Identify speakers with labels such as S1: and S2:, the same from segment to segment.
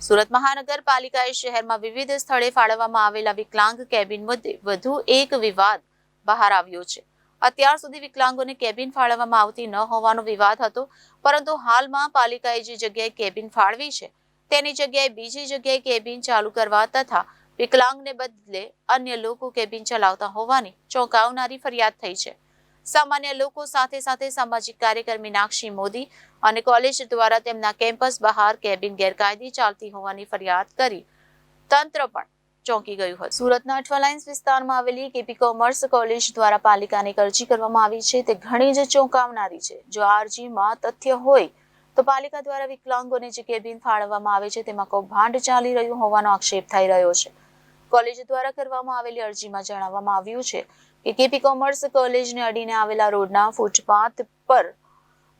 S1: સુરત મહાનગરપાલિકાએ શહેરમાં વિવિધ સ્થળે ફાળવવામાં આવેલા વિકલાંગ કેબિન મુદ્દે વધુ એક વિવાદ બહાર આવ્યો છે. અત્યાર સુધી વિકલાંગોને કેબિન ફાળવવામાં આવતી ન હોવાનો વિવાદ હતો, પરંતુ હાલમાં પાલિકાએ જે જગ્યાએ કેબિન ફાળવી છે, તેની જગ્યાએ બીજી જગ્યાએ કેબિન ચાલુ કરવા તથા વિકલાંગને બદલે અન્ય લોકો કેબિન ચલાવતા હોવાની ચોંકાવનારી ફરિયાદ થઈ છે. સામાન્ય લોકો સાથે સાથે સામાજિક કાર્યકર મીનાક્ષી મોદી અને કોલેજ દ્વારા તેમના કેમ્પસ બહાર કેબિન ગેરકાયદે ચાલતી હોવાની ફરિયાદ કરી. તંત્ર પણ ચોંકી ગયું હતું સુરતના અઠવાલાઇન્સ વિસ્તારમાં આવેલી કેપી કોમર્સ કોલેજ દ્વારા પાલિકાને અરજી કરવામાં આવી છે. તે ઘણી જ ચોંકાવનારી છે. જો અરજીમાં તથ્ય હોય તો પાલિકા દ્વારા વિકલાંગોને જે કેબિન ફાળવવામાં આવે છે તેમાં કૌભાંડ ચાલી રહ્યું હોવાનો આક્ષેપ થઈ રહ્યો છે. કોલેજ દ્વારા કરવામાં આવેલી અરજીમાં જણાવવામાં આવ્યું છે કેપી કોમર્સ કોલેજને અડીને આવેલા રોડના ફૂટપાથ પર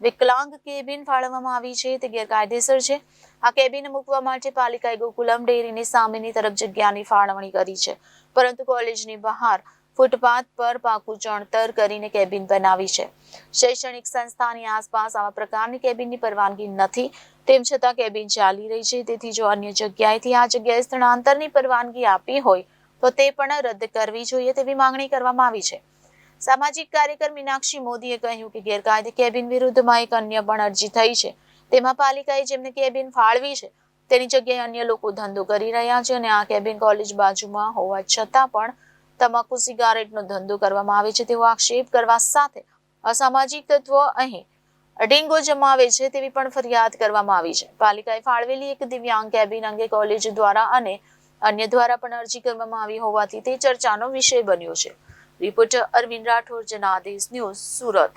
S1: વિકલાંગ કેબિન ફાળવવામાં આવી છે. તે ગેરકાયદેસર છે. આ કેબિન મૂકવા માટે પાલિકાએ ગોકુલમ ડેરીની સામેની તરફ જગ્યાની ફાળવણી કરી છે. પરંતુ કોલેજની બહાર ફૂટપાથ પર પાકું ચણતર કરીને કેબિન બનાવી છે. શૈક્ષણિક સંસ્થાની આસપાસ આવા પ્રકારની કેબિનની પરવાનગી નથી. તેમ છતાં કેબિન ચાલી રહી છે. તેથી જો અન્ય જગ્યાએથી આ જગ્યાએ સ્થળાંતરની પરવાનગી આપી હોય તો તે પણ રદ કરવી જોઈએ તેવી માંગણી કરવામાં આવી છે. સામાજિક કાર્યકર મીનાક્ષી મોદીએ કહ્યું કે ગેરકાયદે કેબિન વિરુદ્ધમાં એક અન્ય પણ અરજી થઈ છે. તેમાં પાલિકાએ જેમને કેબિન ફાળવી છે, તેની જગ્યાએ અન્ય લોકો ધંધો કરી રહ્યા છે અને આ કેબિન કોલેજ બાજુમાં હોવા છતાં પણ તમાકુ સિગારેટનો ધંધો કરવામાં આવે છે તેવો આક્ષેપ કરવા સાથે અસામાજિક તત્વો અહીં અડિંગો જમાવે છે તેવી પણ ફરિયાદ કરવામાં આવી છે. પાલિકાએ ફાળવેલી એક દિવ્યાંગ કેબિન અંગે કોલેજ દ્વારા અને અન્ય દ્વારા પણ અરજી કરવામાં આવી હોવાથી તે ચર્ચાનો વિષય બન્યો છે. Reporter Arvind Rathod, Janadesh news, Surat.